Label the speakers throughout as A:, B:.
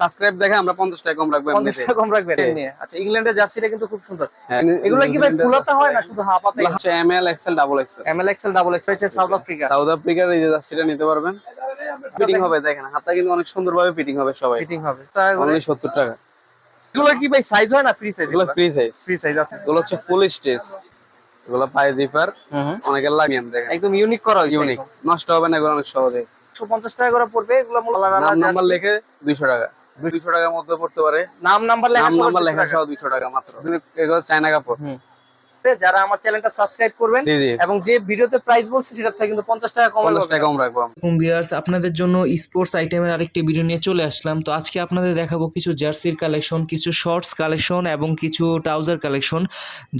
A: Subscribe দেখে আমরা 50 টাকা কম রাখব
B: পঞ্চাশ টাকা কম রাখবেন
A: হ্যাঁ।
B: আচ্ছা ইংল্যান্ডের জার্সিটা কিন্তু খুব সুন্দর।
A: হ্যাঁ,
B: এগুলো কি ভাই ফুলাতা হয় না শুধু হাফ হাতে
A: হচ্ছে M L XL double XL
B: M L XL double X হয়েছে সাউথ আফ্রিকা
A: সাউথ আফ্রিকার এই জার্সিটা নিতে পারবেন। ফিটিং হবে দেখেন হাতটা কিন্তু অনেক সুন্দরভাবে ফিটিং হবে সবাই।
B: ফিটিং হবে।
A: অনলি 70 টাকা।
B: এগুলো কি ভাই সাইজ হয় না ফ্রি সাইজ
A: এগুলো ফ্রি সাইজ
B: ফ্রি সাইজ আছে
A: এগুলো হচ্ছে ফুল স্টেজ এগুলো পায়ে জিপার। অনেকের লাগিয়াম দেখেন।
B: একদম ইউনিক করা হয়েছে
A: ইউনিক নষ্ট হবে না এগুলো অনেক সহজে।
B: একশো পঞ্চাশ টাকা করে পড়বে এগুলো
A: নাম্বার লিখে 200 টাকা। 200 টাকার মধ্যে পড়তে পারে।
B: নাম নাম্বার লেখা
A: নাম্বার লেখা। সহ 200 টাকা মাত্র। এগুলো চায়না কাপড়।
B: যারা আমার চ্যানেলটা সাবস্ক্রাইব করবেন এবং যে ভিডিওতে প্রাইস বলছি সেটা থেকে কিন্তু পঞ্চাশ টাকা কম
A: 50 টাকা কম রাখব।
C: আসসালামু ভিউয়ার্স আপনাদের জন্য স্পোর্টস আইটেমের আরেকটি ভিডিও নিয়ে চলে আসলাম। তো আজকে আপনাদের দেখাবো কিছু জার্সির কালেকশন কিছু শর্টস কালেকশন এবং কিছু ট্রাউজার কালেকশন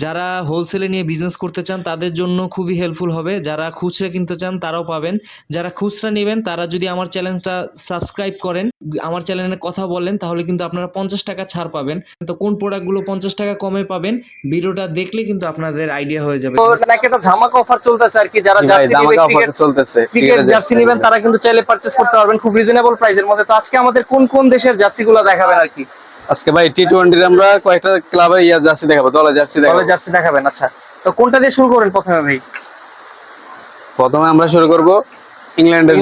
C: যারা হোলসেলে নিয়ে বিজনেস করতে চান তাদের জন্য খুবই হেল্পফুল হবে। যারা খুচরা কিনতে চান তারাও পাবেন। যারা খুচরা নেবেন তারা যদি আমার চ্যানেলটা সাবস্ক্রাইব করেন আমার চ্যানেলে কথা বলেন তাহলে কিন্তু আপনারা পঞ্চাশ টাকা ছাড় পাবেন। তো কোন প্রোডাক্টগুলো পঞ্চাশ টাকা কমে পাবেন ভিডিওটা দেখলে কিন্তু আপনাদের আইডিয়া হয়ে যাবে।
B: নাকি একটা ধামাকা অফার চলতেছে আর কি যারা জার্সি নিবে
A: অফার চলতেছে।
B: ক্রিকেট জার্সি নেবেন তারা কিন্তু চাইলে পারচেজ করতে পারবেন খুব রিজনেবল প্রাইসের মধ্যে। তো আজকে আমাদের কোন কোন দেশের জার্সি গুলো দেখাবেন আর কি?
A: আজকে ভাই টি টোয়েন্টির আমরা কয়েকটা ক্লাবের ইয়া জার্সি দেখাবো দলের জার্সি দেখাবো।
B: তবে জার্সি দেখাবেন আচ্ছা। তো কোনটা দিয়ে শুরু করেন প্রথমে ভাই?
A: প্রথমে আমরা শুরু করব ইংল্যান্ডের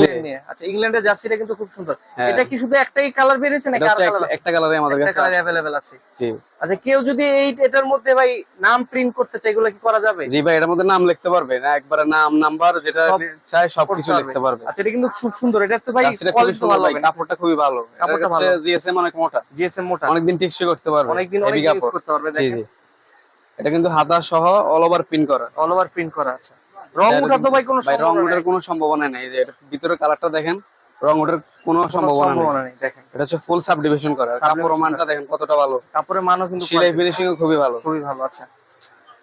B: আচ্ছা ইংল্যান্ডের জার্সিটা কিন্তু খুব সুন্দর। এটা কি শুধু একটাই কালার বেরিয়েছে নাকি আর কালার
A: একটা- একটা কালারে আমাদের কাছে
B: কালার
A: আছে।
B: আছে।
A: জি।
B: আচ্ছা কেউ যদি এই এটার মধ্যে ভাই নাম প্রিন্ট করতে চায় এগুলো কি করা যাবে?
A: জি ভাই এটার মধ্যে নাম লিখতে পারবে না একবারে নাম নাম্বার যেটা চাই সব
B: করতে
A: কিছু
B: পারবে।
A: লিখতে পারবে।
B: আচ্ছা এটা কিন্তু খুব সুন্দর। এটা তো ভাই কোয়ালিটি ভালো
A: ভাই কাপড়টা খুবই ভালো।
B: কাপড়টা
A: কাপড়টা
B: ভালো।
A: জিএসএম অনেক মোটা।
B: জিএসএম মোটা।
A: অনেকদিন টেকসই করতে পারবে।
B: অনেকদিন অনেক ইউজ
A: কাপড়।
B: করতে পারবে দেখেন।
A: এটা কিন্তু হাতা সহ অল ওভার প্রিন্ট করা।
B: অল ওভার প্রিন্ট করা আছে রং উঠা তো ভাই কোনো
A: রং ওঠার কোনো সম্ভাবনা নেই। এটা ভিতরে কালারটা দেখেন রং ওঠার কোনো সম্ভাবনা নেই।
B: দেখেন।
A: এটা হচ্ছে ফুল সাবডিভিশন করা। আর মানটা দেখেন কতটা ভালো।
B: কাপড়ের মানও কিন্তু
A: সেলাই ফিনিশিং খুবই ভালো।
B: খুবই ভালো আচ্ছা।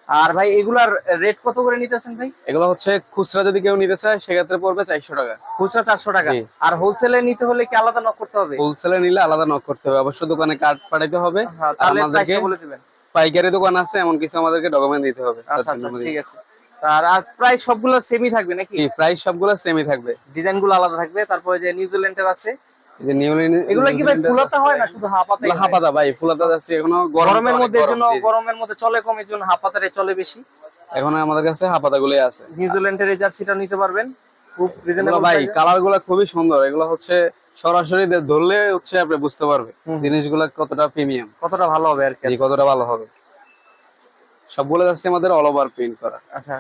B: আর ভাই এগুলার রেট কত করে নিতেছেন ভাই?
A: এগুলো হচ্ছে খুচরা যদি কেউ নিতে চায় সেক্ষেত্রে পড়বে চারশো টাকা।
B: খুচরা চারশো টাকা। আর হোলসেলে নিতে হলে কি আলাদা নক করতে হবে?
A: হোলসেলে নিলে আলাদা নক করতে হবে। অবশ্য দোকানে কার্ড পাঠাইতে হবে।
B: হ্যাঁ, তাহলে
A: আমাদেরকে-
B: বলে দিবেন।
A: পাইকারি দোকান আছে এমন কিছু আমাদেরকে ডকুমেন্ট দিতে হবে।
B: আচ্ছা আচ্ছা ঠিক আছে। আর প্রাইস সবগুলো সেমই থাকবে নাকি?
A: প্রাইস সবগুলো সেমই থাকবে।
B: ডিজাইনগুলো আলাদা থাকবে তারপরে যে নিউজিল্যান্ডের আছে।
A: যে
B: এগুলো কি ভাই ফুলাতা হয় না শুধু হাতে
A: হাফাদা ভাই ফুলাতা এখনও
B: গরমের মধ্যে জন্য। গরমের মধ্যে চলে কম এর জন্য হাফ হাতারে চলে বেশি।
A: এখন আমাদের কাছে গুলোই আছে।
B: নিউজিল্যান্ডের এই জার্সিটা নিতে পারবেন। খুব রিজনেবল
A: ভাই কালারগুলা খুবই সুন্দর। এগুলো হচ্ছে সরাসরি ধরলে হচ্ছে আপনি বুঝতে পারবে। জিনিসগুলা কতটা প্রিমিয়াম
B: কতটা ভালো হবে আর কি
A: কতটা ভালো হবে। সবগুলো যাচ্ছে আমাদের অল ওভার প্রিন্ট করা।
B: আচ্ছা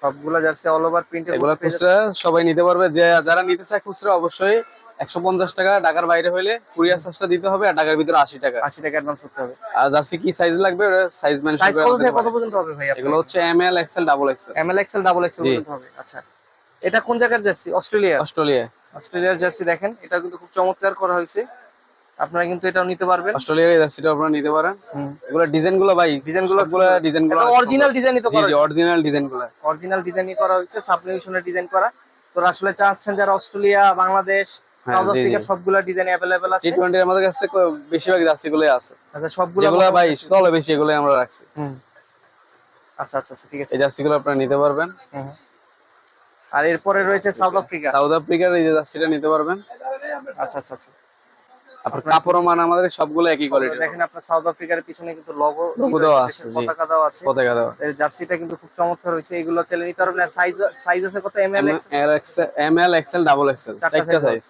B: সবগুলা জার্সি অল ওভার প্রিন্টের
A: এগুলো খুচরা সবাই নিতে পারবে। যে যারা নিতে চায় খুচরা অবশ্যই একশো পঞ্চাশ টাকা ঢাকার বাইরে হইলে কুরিয়ার চার্জটা দিতে হবে আর ঢাকার ভিতরে আশি টাকা।
B: 80 টাকা অ্যাডভান্স করতে হবে।
A: আর জার্সি কি সাইজ লাগবে? সাইজ
B: সাইজ কত কত পর্যন্ত হবে ভাই
A: এগুলো হচ্ছে M L XL double XL
B: M L XL double XL
A: জি।
B: পর্যন্ত হবে। আচ্ছা এটা কোন জায়গার জার্সি অস্ট্রেলিয়া
A: অস্ট্রেলিয়া
B: অস্ট্রেলিয়ার জার্সি দেখেন এটা কিন্তু খুব চমৎকার করা হয়েছে। আপনারা কিন্তু এটাও নিতে পারবেন।
A: অস্ট্রেলিয়ার জার্সিটা আপনারা নিতে পারেন। এগুলো ডিজাইনগুলো ভাই ডিজাইনগুলো ডিজাইনগুলো
B: অরিজিনাল ডিজাইনই তো করা
A: জি অরিজিনাল ডিজাইনগুলো।
B: অরিজিনাল ডিজাইনই করা হয়েছে সাবলিমেশনের ডিজাইন করা। তো আসলে চাচ্ছেন যারা অস্ট্রেলিয়া বাংলাদেশ সাউথ
A: জি, জি।
B: আফ্রিকা সবগুলা ডিজাইন আছে।
A: আমাদের কাছে বেশিরভাগ জার্সি গুলোই আছে।
B: আচ্ছা সবগুলা
A: যেগুলো ভাই চলে বেশি এগুলোই আমরা রাখছি।
B: আচ্ছা আচ্ছা আচ্ছা, ঠিক আছে।
A: এই জার্সি গুলো আপনারা নিতে পারবেন।
B: আর এরপরে রয়েছে সাউথ আফ্রিকা
A: সাউথ আফ্রিকার এই যে জার্সিটা নিতে পারবেন।
B: আচ্ছা আচ্ছা আচ্ছা।
A: আপনার মান আমাদের সবগুলো একই কোয়ালিটি
B: দেখেন আপনার সাউথ আফ্রিকার পিছনে কিন্তু লোগো
A: দেওয়া আছে,
B: পতাকা দেওয়া আছে।
A: পতাকা দেওয়া।
B: এর জার্সিটা কিন্তু খুব চমৎকার হয়েছে এগুলো চলে নিতে পারবেন। সাইজ সাইজ আছে কত? M L
A: M L double XL
B: চারটা
A: সাইজ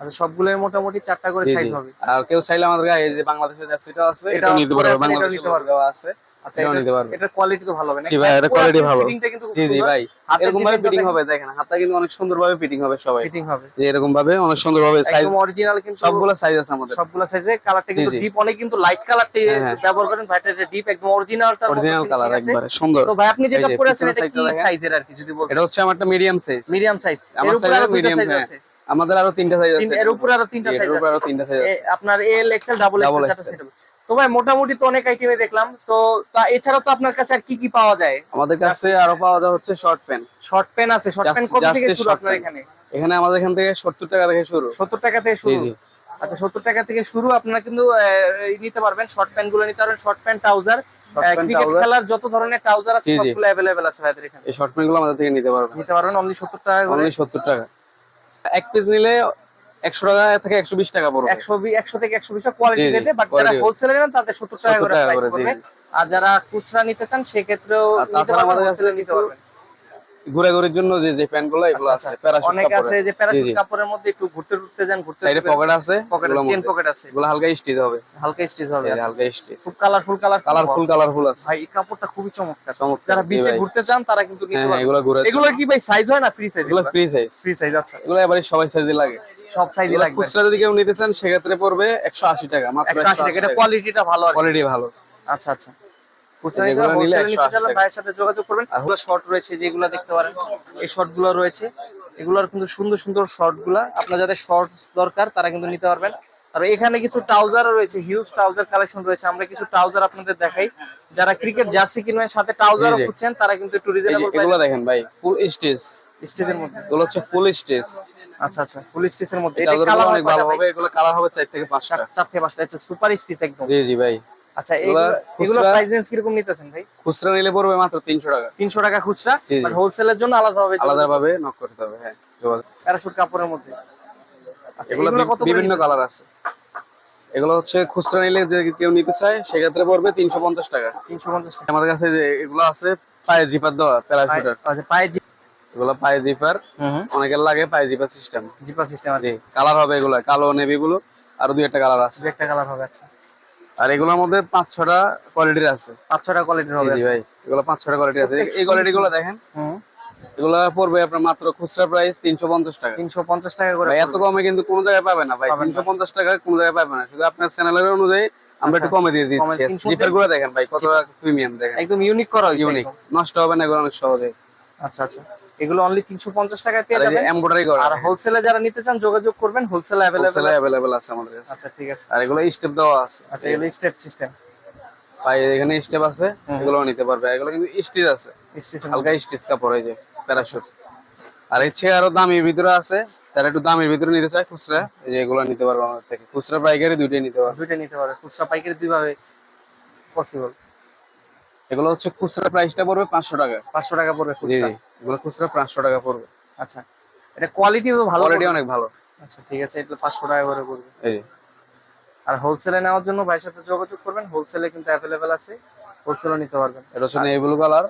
B: আচ্ছা সবগুলোই মোটামুটি চারটা করে সাইজ হবে।
A: আর কেউ চাইলে আমাদের এই যে বাংলাদেশের জার্সিটা আছে
B: এটা
A: এটা নিতে পারবে
B: আছে,
A: বাংলাদেশের
B: নিতে পারবে।
A: আছে। নিতে পারবে।
B: এটার কোয়ালিটি তো ভালো হবে না?
A: জি ভাই, এটার quality ভালো।
B: ফিটিংটা কিন্তু খুব
A: জি জি ভাই এরকম ভাবে ফিটিং হবে। দেখেন হাতটা কিন্তু অনেক সুন্দর ভাবে ফিটিং হবে সবাই।
B: ফিটিং হবে।
A: যে এরকম ভাবে অনেক সুন্দর ভাবে সাইজ
B: একদম অরিজিনাল কিন্তু
A: সবগুলো সাইজ আছে আমাদের।
B: সবগুলো সাইজে কালারটা কিন্তু
A: জি, জি।
B: ডিপ অনেক কিন্তু লাইট কালারটি। ব্যবহার করেন ভাইটা এটা ডিপ একদম অরিজিনালটা
A: অরিজিনাল কালার একবারে সুন্দর।
B: তো ভাই আপনি যেটা পরে আছেন এটা কি
A: side টা দেখেন।
B: সাইজের আর কি যদি বলতেন?
A: এটা হচ্ছে আমারটা মিডিয়াম সাইজ
B: মিডিয়াম সাইজ
A: আমার
B: এর উপরে
A: size আরও
B: সাইজ। আছে।
A: আমাদের আরও তিনটা সাইজ আছে।
B: এর উপরে আরও তিনটা সাইজ আছে। আপনার এল ডাবল চারটা তো ভাই মোটামুটি তো অনেক আইটেমে দেখলাম। তো তা এছাড়াও তো আপনার কাছে আর কি কি পাওয়া যায়?
A: আমাদের কাছে আরও পাওয়া যায় হচ্ছে শর্ট প্যান্ট
B: শর্ট পেন আছে। শর্ট
A: Just-
B: কত থেকে শুরু আপনার এখানে?
A: এখানে আমাদের এখান থেকে সত্তর টাকা থেকে শুরু।
B: সত্তর টাকা থেকে শুরু? আচ্ছা সত্তর টাকা থেকে শুরু আপনারা কিন্তু নিতে পারবেন। শর্ট প্যান্টগুলো নিতে পারবেন। শর্ট প্যান্ট ট্রাউজার ক্রিকেট খেলার যত ধরনের ট্রাউজার আছে। সবগুলো অ্যাভেলেবেল আছে ভাইদের এখানে।
A: এই শর্ট প্যান্টগুলো আমাদের থেকে নিতে পারবেন।
B: নিতে পারবেন অনলি সত্তর টাকা করে।
A: অনলি সত্তর টাকা। এক পিস নিলে একশো টাকা থেকে একশো বিশ টাকা পড়বে।
B: একশো একশো থেকে একশো বিশ কোয়ালিটি রেটে বাট যারা। হোলসেলে নেবেন তাদের সত্তর টাকা করে প্রাইস পড়বে। আর যারা খুচরা নিতে চান সেক্ষেত্রেও
A: আর তাছাড়া আমাদের কাছে
B: নিতে পারবেন।
A: ঘুরাঘুরির জন্য যে যে প্যান্টগুলো এগুলো
B: আচ্ছা,
A: আছে
B: আচ্ছা।
A: প্যারাশুট
B: অনেক আছে যে প্যারাশুট কাপড়ের মধ্যে একটু ঘুরতে ঘুরতে যান ঘুরতে
A: সাইডে পকেট আছে?
B: পকেট চেন পকেট আছে।
A: এগুলো হালকা স্টিচ হবে।
B: হালকা স্টিচ হবে আচ্ছা।
A: হালকা স্টিচ
B: খুব কালারফুল কালার
A: কালারফুল কালারফুল আছে।
B: ভাই এই কাপড়টা খুবই চমৎকার।
A: চমৎকার।
B: যারা বিচে ঘুরতে চান তারা কিন্তু নিতে
A: হ্যাঁ হ্যাঁ এগুলো ঘুরে
B: এগুলো কি ভাই সাইজ হয় না? ফ্রি সাইজ
A: এগুলো ফ্রি সাইজ
B: ফ্রি সাইজ আচ্ছা।
A: এগুলো এবারে সবাই সাইজে লাগে।
B: সব
A: এগুলো
B: লাগবে।
A: খুচরা যদি কেউ নিতে চান সেক্ষেত্রে পড়বে একশো আশি টাকা মাত্র
B: 180 টাকা এটা কোয়ালিটিটা ভালো
A: কোয়ালিটি ভালো।
B: আচ্ছা আচ্ছা।
A: 180।
B: ভাইয়ের সাথে যোগাযোগ করবেন। এগুলো শর্ট রয়েছে যেগুলো দেখতে পারেন। এই শর্ট রয়েছে। এগুলোর কিন্তু সুন্দর সুন্দর শর্ট আপনার যাদের শর্টস দরকার তারা কিন্তু নিতে পারবেন। আর এখানে কিছু ট্রাউজারও রয়েছে হিউজ ট্রাউজার কালেকশন রয়েছে। আমরা কিছু ট্রাউজার আপনাদের দেখাই। যারা ক্রিকেট জার্সি কিনবেন সাথে
A: জি।
B: খুঁজছেন তারা কিন্তু
A: এগুলো দেখেন ভাই ফুল স্টেজ
B: স্টেজের মধ্যে।
A: এগুলো হচ্ছে ফুল স্টিচ
B: আচ্ছা আচ্ছা। ফুল স্টিচের মধ্যে।
A: এটা
B: কালার
A: অনেক ভালো হবে? এগুলো কালার হবে চার থেকে পাঁচটা।
B: চার থেকে পাঁচটা। আচ্ছা সুপার স্টিচ একদম।
A: জি জি ভাই।
B: আচ্ছা
A: এগুলো
B: প্রাইস রেঞ্জ কীরকম নিতেছেন ভাই?
A: খুচরা নিলে পড়বে মাত্র তিনশো টাকা।
B: তিনশো টাকা খুচরা। বাট হোলসেলের জন্য আলাদা হবে
A: আলাদা ভাবে নক করতে হবে হ্যাঁ।
B: প্যারাশুট কাপড়ের মধ্যে। আচ্ছা
A: এগুলো বিভিন্ন কালার আছে। এগুলো হচ্ছে খুচরা নিলে যে কেউ নিতে চায় সেক্ষেত্রে পড়বে তিনশো পঞ্চাশ টাকা।
B: তিনশো পঞ্চাশ টাকা।
A: আমাদের কাছে যে এগুলো আছে পায়ে জিপার দেওয়া প্যারাশুটার।
B: পায়ে- আচ্ছা পায়ে
A: এগুলো পায়ে জিপার। অনেকের লাগে পায়ে জিপার সিস্টেম
B: জিপা সিস্টেম আছে।
A: কালার হবে এগুলো কালো নেভি ব্লু আর দুই একটা কালার আছে।
B: একটা কালার হবে আচ্ছা।
A: আর এগুলোর মধ্যে পাঁচ ছটা কোয়ালিটির আছে।
B: পাঁচ ছটা কোয়ালিটির হবে আচ্ছা।
A: ভাই এগুলো পাঁচ ছটা কোয়ালিটি আছে। এই কোয়ালিটি গুলো দেখেন। এগুলো পড়বে আপনার মাত্র খুচরা প্রাইস তিনশো পঞ্চাশ টাকা।
B: তিনশো পঞ্চাশ টাকা করে
A: এত কমে কিন্তু কোনো জায়গায় পাবে না ভাই। তিনশো পঞ্চাশ টাকা কোনো জায়গায় পাবে না। শুধু আপনার চ্যানেলের অনুযায়ী আমরা একটু
B: আচ্ছা।
A: কমে দিয়ে দিচ্ছি। জিপেরগুলো দেখেন ভাই কত প্রিমিয়াম দেখেন।
B: একদম ইউনিক করা
A: ইউনিক নষ্ট হবে না এগুলো অনেক সহজে
B: আচ্ছা আচ্ছা। এগুলো অনলি তিনশো পঞ্চাশ টাকায় পেয়ে
A: এই
B: যাবেন।
A: এমব্রয়ডারি করা।
B: আর হোলসেলে যারা নিতে চান যোগাযোগ করবেন। হোলসেল অ্যাভেলেবেল
A: হোলসেলে অ্যাভেলেবেল আছে আমাদের কাছে।
B: আচ্ছা ঠিক আছে।
A: আর এগুলো স্টেপ দেওয়া আছে।
B: আচ্ছা এগুলো স্টেপ সিস্টেম
A: ভাই এখানে স্টেপ আছে। এগুলো নিতে পারবে। এগুলো কিন্তু স্টিচ আছে।
B: স্টেশন
A: হালকা স্টিচ কাপড় এই যে প্যারাশুট। আর ইচ্ছে আরও দামির ভিতরে আছে যারা একটু দামের ভিতরে নিতে চায় খুচরা এই যে এগুলো নিতে পারবে আমাদের থেকে। খুচরা পাইকারি দুইটাই নিতে পারবে।
B: দুইটা নিতে পারবে। খুচরা পাইকারি দুইভাবে পসিবল
A: এগুলো হচ্ছে খুচরা প্রাইসটা পড়বে পাঁচশো টাকা।
B: পাঁচশো টাকা পড়বে খুচরা?
A: এগুলো খুচরা পাঁচশো টাকা পড়বে।
B: আচ্ছা। এটা কোয়ালিটিও ভালো
A: কোয়ালিটি অনেক ভালো।
B: আচ্ছা ঠিক আছে এটা পাঁচশো টাকা করে পড়বে।
A: এই
B: আর হোলসেলে নেওয়ার জন্য ভাইয়ের সাথে যোগাযোগ করবেন হোলসেলে কিন্তু অ্যাভেলেবেল আছে হোলসেলও নিতে পারবেন।
A: এটা হচ্ছে নেভি ব্লু কালার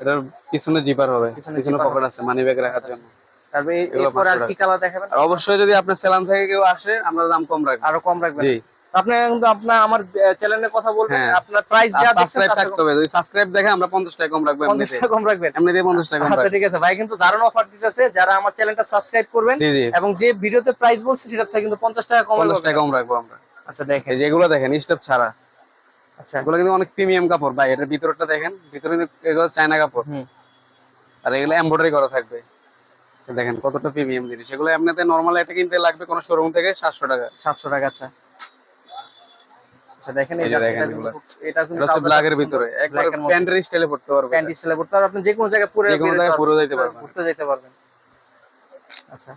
A: এটার পিছনে জিপার হবে
B: পিছনে
A: পকেট আছে মানি ব্যাগ রাখার জন্য।
B: তারপরে এই-
A: এগুলো
B: এরপর আর কি কালার দেখাবেন?
A: আর অবশ্যই যদি আপনার সেলাম থেকে কেউ আসে আমরা দাম কম রাখব।
B: আরও কম রাখবেন?
A: জি।
B: আপনি কিন্তু আপনার আমার চ্যানেলের কথা বলবেন
A: হ্যাঁ।
B: আপনার প্রাইস যা
A: সাবস্ক্রাইব থাকতে হবে। যদি সাবস্ক্রাইব দেখে আমরা পঞ্চাশ টাকা কম রাখব
B: পঞ্চাশ
A: এমনিতে
B: টাকা কম রাখবেন।
A: এমনিতে পঞ্চাশ টাকা কম
B: আচ্ছা ঠিক আছে। ভাই কিন্তু দারুণ অফার দিতেছে। যারা আমার চ্যানেলটা সাবস্ক্রাইব করবেন এবং যে ভিডিওতে প্রাইস বলছে সেটা থেকে কিন্তু পঞ্চাশ টাকা কম
A: পঞ্চাশ টাকা কম রাখব আমরা।
B: আচ্ছা দেখেন।
A: এই যে এগুলো দেখেন স্টেপ ছাড়া।
B: আচ্ছা।
A: এগুলো কিন্তু অনেক প্রিমিয়াম কাপড়। ভাই এটার ভিতরটা দেখেন ভিতরে এগুলো চায়না কাপড়।
B: হুম।
A: আর এগুলো এমব্রয়ডারি করা থাকবে। দেখেন কতটা প্রিমিয়াম জিনিস। এগুলো এমনিতে নর্মাল এটা কিনতে লাগবে কোনো শোরুম থেকে সাতশো টাকা।
B: সাতশো টাকা আচ্ছা। আচ্ছা দেখেন এই
A: যে দেখেন
B: এটা কিন্তু
A: এটা ব্ল্যাকের ভিতরে। একবার
B: Black এর মধ্যে।
A: প্যান্টের স্টাইলে পড়তে পারবে।
B: প্যান্ট স্টাইলে পড়তে পারবেন আপনি যে কোনো জায়গায় পুরো
A: যে কোনো জায়গায় পুরো যাইতে পারবেন।
B: ঘুরতে যেতে পারবেন। আচ্ছা।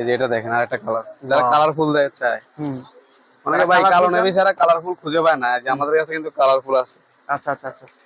A: এই যে এটা দেখেন আরেকটা কালার যারা কালারফুল দেয় চায়।
B: হুম।
A: অনেকে ভাই কালো
B: চান?
A: নেভি ছাড়া কালারফুল খুঁজে পায় না। যে আমাদের কাছে কিন্তু কালারফুল আছে।
B: আচ্ছা আচ্ছা আচ্ছা আচ্ছা।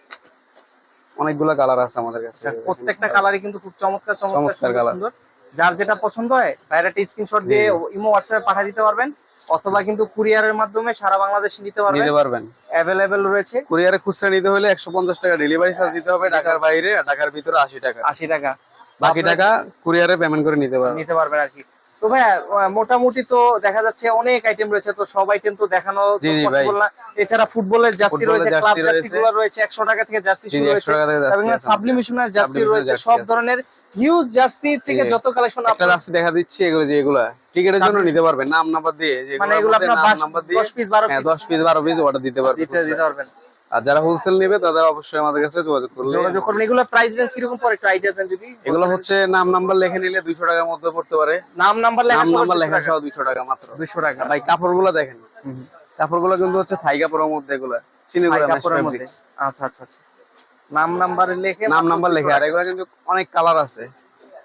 A: অনেকগুলো কালার আছে আমাদের কাছে।
B: আচ্ছা প্রত্যেকটা কালারই কিন্তু খুব চমৎকার চমৎকার সুন্দর যার যেটা পছন্দ হয় বাইরে একটা স্ক্রিনশট দিয়ে। ইমো হোয়াটসঅ্যাপে পাঠিয়ে দিতে পারবেন। অথবা কিন্তু কুরিয়ারের মাধ্যমে সারা বাংলাদেশ নিতে পারবেন।
A: নিতে পারবেন।
B: अवेलेबल রয়েছে।
A: কুরিয়ারে খুচরা নিতে হলে একশো পঞ্চাশ টাকা ডেলিভারি চার্জ দিতে হবে ঢাকার বাইরে আর ঢাকার ভিতরে আশি টাকা।
B: আশি টাকা।
A: বাকি টাকা কুরিয়ারে পেমেন্ট করে নিতে পারবেন।
B: নিতে পারবেন আর কি। তো ভাইয়া মোটামুটি তো দেখা যাচ্ছে অনেক আইটেম রয়েছে তো সব আইটেম তো দেখানো। পসিবল না। এছাড়া ফুটবলের জার্সি রয়েছে ক্লাব জার্সি গুলো রয়েছে একশো টাকা থেকে জার্সি শুরু রয়েছে
A: 100
B: এবং সাবলিমিশনের জার্সি রয়েছে সব ধরনের হিউজ জার্সি থেকে যত কালেকশন
A: একটা জার্সি দেখা দিচ্ছি এগুলো যে এগুলা। টিকেটের জন্য নিতে পারবেন নাম নাম্বার দিয়ে যে
B: মানে এগুলো আপনার
A: নাম্বার দিয়ে।
B: দশ পিস বারো
A: হ্যাঁ
B: পিস
A: দশ পিস বারো পিস অর্ডার দিতে পারবেন
B: দিতে পারবেন।
A: আর যারা হোলসেল নেবে তাদের অবশ্যই আমাদের কাছে যোগাযোগ করবে
B: যোগাযোগ করবেন এগুলো প্রাইস রেঞ্জ কীরকম পড়ে একটু আইডিয়া দেন যদি?
A: এগুলো হচ্ছে নাম নাম্বার লেখে নিলে দুইশো টাকার মধ্যে পড়তে পারে।
B: নাম নাম্বার লেখা
A: নাম নাম্বার
B: 200
A: লেখা। সহ দুইশো টাকা মাত্র।
B: 200 টাকা।
A: ভাই কাপড়গুলো দেখেন। কাপড়গুলো কিন্তু হচ্ছে থাই কাপড়ের মধ্যে এগুলা। চিনি গুলা
B: কাপড়ের মধ্যে। আচ্ছা আচ্ছা আচ্ছা। নাম নাম্বার লেখে
A: নাম নাম্বার
B: 200
A: লেখে আর এগুলো কিন্তু অনেক কালার আছে।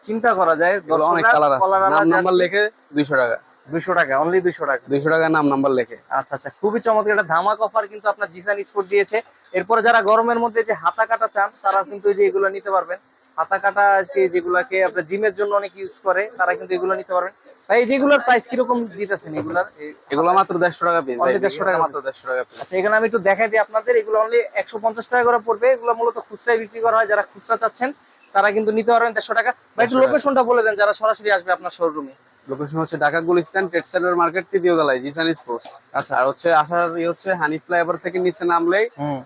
B: চিন্তা করা যায়।
A: অনেক কালার আছে। নাম নাম্বার লেখে দুইশো টাকা।
B: দুশো টাকা অনলি দুশো টাকা।
A: দুইশো টাকা নাম নাম্বার লেখে।
B: আচ্ছা আচ্ছা খুবই চমৎকার। একটা ধামাক অফার কিন্তু আপনার জিসান স্পোর্ট দিয়েছে। এরপরে যারা গরমের মধ্যে যে হাতা কাটা চান তারা কিন্তু এই যে এগুলো নিতে পারবেন। হাতা কাটা আর কি যেগুলাকে আপনার জিমের জন্য অনেক ইউজ করে তারা কিন্তু এগুলো নিতে পারবেন। ভাই এই যেগুলোর প্রাইস কীরকম দিতেছেন এগুলার?
A: এগুলো মাত্র দেড়শো টাকা পিস
B: Only 150 টাকা
A: মাত্র দেড়শো টাকা পিস
B: আচ্ছা এখানে আমি একটু দেখাই দিই আপনাদের। এগুলো অনলি একশো পঞ্চাশ টাকা করে পড়বে। এগুলো মূলত খুচরায় বিক্রি করা হয়। যারা খুচরা চাচ্ছেন তারা কিন্তু নিতে পারবেন দেড়শো টাকা। বা একটু
A: 150
B: লোকেশনটা বলে দেন যারা সরাসরি আসবে আপনার শোরুমে
A: লোকেশন হচ্ছে Dhaka Gulistan trade centre market তৃতীয় তলায় জিসান স্পোর্টস আচ্ছা। আর হচ্ছে আসার ই হচ্ছে হানি ফ্লাইওভার থেকে নিচে নামলেই
B: হুম।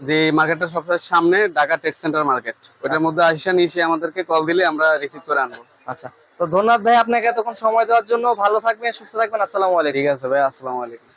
A: যে মার্কেটটা সবসময় সামনে ঢাকা ট্রেড সেন্টার মার্কেট ওটার মধ্যে আসিয়া এসে আমাদেরকে কল দিলে আমরা রিসিভ করে আনব।
B: আচ্ছা। তো ধন্যবাদ ভাই আপনাকে এতক্ষণ সময় দেওয়ার জন্য। ভালো থাকবেন সুস্থ থাকবেন। আসসালামু আলাইকুম।
A: ঠিক আছে ভাই আসসালামু আলাইকুম।